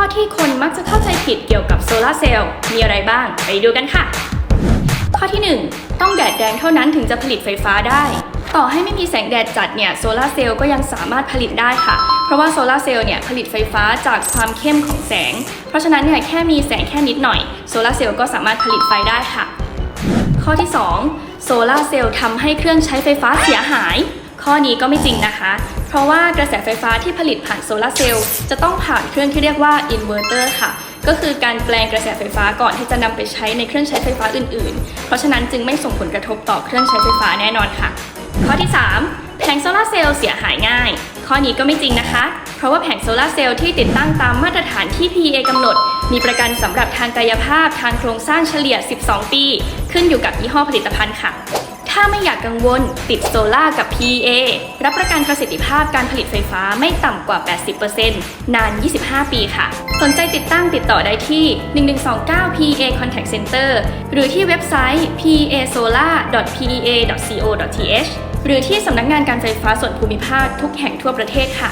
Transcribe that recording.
อที่คนมักจะเข้าใจผิดเกี่ยวกับโซลาร์เซลล์มีอะไรบ้าง ไปดูกันค่ะ ข้อที่ 1 ต้องแดดแดงเท่านั้นถึงจะผลิตไฟฟ้าได้ ต่อให้ไม่มีแสงแดดจัดเนี่ยโซลาร์เซลล์ก็ยังสามารถผลิตได้ค่ะ เพราะว่าโซลาร์เซลล์เนี่ยผลิตไฟฟ้าจากความเข้มของแสง เพราะฉะนั้นเนี่ยแค่มีแสงแค่นิดหน่อยโซลาร์เซลล์ก็สามารถผลิตไฟได้ค่ะ ข้อที่ 2โซลาร์เซลล์ทำให้เครื่องใช้ไฟฟ้าเสียหาย ข้อนี้ก็ไม่จริงนะคะ เพราะว่ากระแสไฟฟ้าที่ผลิตผ่านโซลาร์เซลล์จะต้องผ่านเครื่องที่เรียกว่าอินเวอร์เตอร์ค่ะ ก็คือการแปลงกระแสไฟฟ้าก่อนที่จะนำไปใช้ในเครื่องใช้ไฟฟ้าอื่น ๆ เพราะฉะนั้นจึงไม่ส่งผลกระทบต่อเครื่องใช้ไฟฟ้าแน่นอนค่ะ ข้อที่ 3แผงโซลาร์เซลล์เสียหายง่าย ข้อนี้ก็ไม่จริงนะคะ เพราะว่าแผงโซลาร์เซลล์ที่ติดตั้งตามมาตรฐานที่ PA กำหนด มีประกันสำหรับทางกายภาพทางโครงสร้างเฉลี่ย 12 ปี ขึ้นอยู่กับยี่ห้อผลิตภัณฑ์ค่ะ ถ้าไม่อยากกังวล ติดโซล่ากับ PA รับประกันประสิทธิภาพการผลิตไฟฟ้าไม่ต่ำกว่า 80%นาน 25 ปีค่ะ สนใจติดตั้งติดต่อได้ที่ 1129 PA Contact Center หรือที่เว็บไซต์ pasolar.pea.co.th หรือที่สำนักงานการไฟฟ้าส่วนภูมิภาคทุกแห่งทั่วประเทศค่ะ